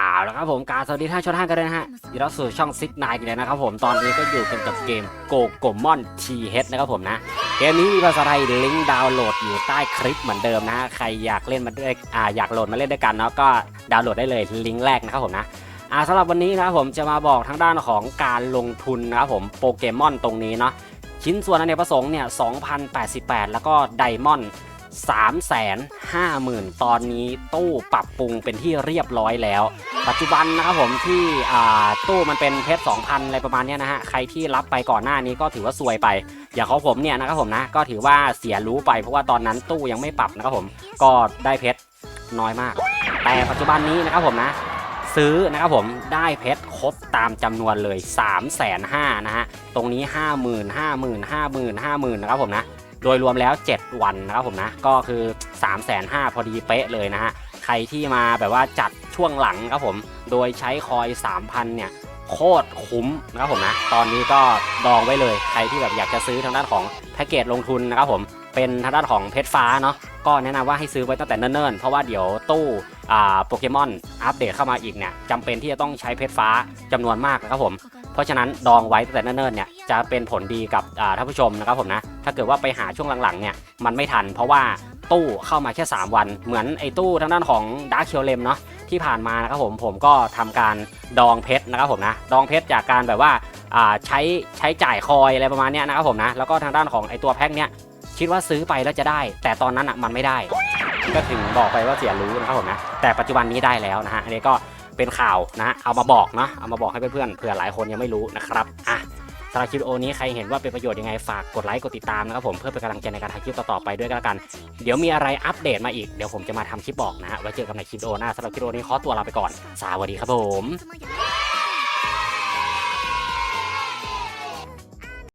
เอาละครับผมการสวัสดีท่านชมท่านกันด้วยนะฮะยินดีต้อนรับสู่ช่องซิกนายกันเลยนะครับผมตอนนี้ก็อยู่กันกับเกมโกโกมอนทีเฮดนะครับผมนะเกมนี้มีภาษาไทยลิงก์ดาวน์โหลดอยู่ใต้คลิปเหมือนเดิมนะฮะใครอยากเล่นมาด้วยอ่าอยากโหลดมาเล่นด้วยกันเนาะก็ดาวน์โหลดได้เลยลิงก์แรกนะครับผมนะอ่าสำหรับวันนี้นะครับผมจะมาบอกทางด้านของการลงทุนนะครับผมโปเกมอนตรงนี้เนาะชิ้นส่วนอเนกประสงค์เนี่ย2,088 แล้วก็ไดมอนด์ 350,000 ตอนนี้ตู้ปรับปรุงเป็นที่เรียบร้อยแล้ว ปัจจุบันนะครับผมที่ตู้มันเป็นเพชร2,000 อะไรประมาณนี้นะฮะ ใครที่รับไปก่อนหน้านี้ก็ถือว่าซวยไป อย่างของผมเนี่ยนะครับผมนะ ก็ถือว่าเสียรู้ไปเพราะว่าตอนนั้นตู้ยังไม่ปรับนะครับผม ก็ได้เพชรน้อยมาก แต่ปัจจุบันนี้นะครับผมนะซื้อนะครับผมได้เพชรครบตามจำนวนเลย 3 5 0 0 0นะฮะ ตรงนี้ 50,000 50,000 50,000 50,000นะครับผมนะ โดยรวมแล้ว 7 วันนะครับผมนะ ก็คือ 3 5 0 0 0พอดีเป๊ะเลยนะฮะ ใครที่มาแบบว่าจัดช่วงหลังครับผม โดยใช้คอย 3,000 เนี่ยโคตรคุ้มนะครับผมนะ ตอนนี้ก็ดองไว้เลย ใครที่แบบอยากจะซื้อทางด้านของแพ็กเกจลงทุนนะครับผม เป็นทางด้านของเพชรฟ้าเนาะ ก็แนะนำว่าให้ซื้อไว้ตั้งแต่เนิ่นๆ เพราะว่าเดี๋ยวตู้อ่าโปเกมอนอัปเดตเข้ามาอีกเนี่ยจำเป็นที่จะต้องใช้เพชรฟ้าจำนวนมากนะครับผม ราะฉะนั้นดองไว้ตั้งแต่เนิ่นๆเนี่ยจะเป็นผลดีกับท่านผู้ชมนะครับผมนะถ้าเกิดว่าไปหาช่วงหลังๆเนี่ยมันไม่ทัน เพราะว่าตู้เข้ามาแค่ 3 วัน เหมือนไอ้ตู้ทางด้านของดาร์คเคียวเลมเนาะที่ผ่านมานะครับผมผมก็ทำการดองเพชรนะครับผมนะดองเพชรจากการแบบว่าาใช้ใช้จ่ายคอยอะไรประมาณนี้นะครับผมนะแล้วก็ทางด้านของไอ้ตัวแพ็คเนี้ยคิดว่าซื้อไปแล้วจะได้ แต่ตอนนั้นอะมันไม่ได้ ก็ถึงบอกไปว่าเสียรู้นะครับผมนะแต่ปัจจุบันนี้ได้แล้วนะฮะอันนี้ก็ เป็นข่าวนะเอามาบอกเนาะเอามาบอกให้เพื่อนๆเผื่อหลายคนยังไม่รู้นะครับอะสำหรับคลิปโอนี้ใครเห็นว่าเป็นประโยชน์ยังไงฝากกดไลค์กดติดตามนะครับผมเพื่อเป็นกำลังใจในการทำคลิปต่อๆไปด้วยก็แล้วกัน เดี๋ยวมีอะไรอัปเดตมาอีกเดี๋ยวผมจะมาทำคลิปบอกนะฮะไว้เจอกันในคลิปโอหน้าสำหรับคลิปโอนี้ขอตัวลาไปก่อนสวัสดีครับผม「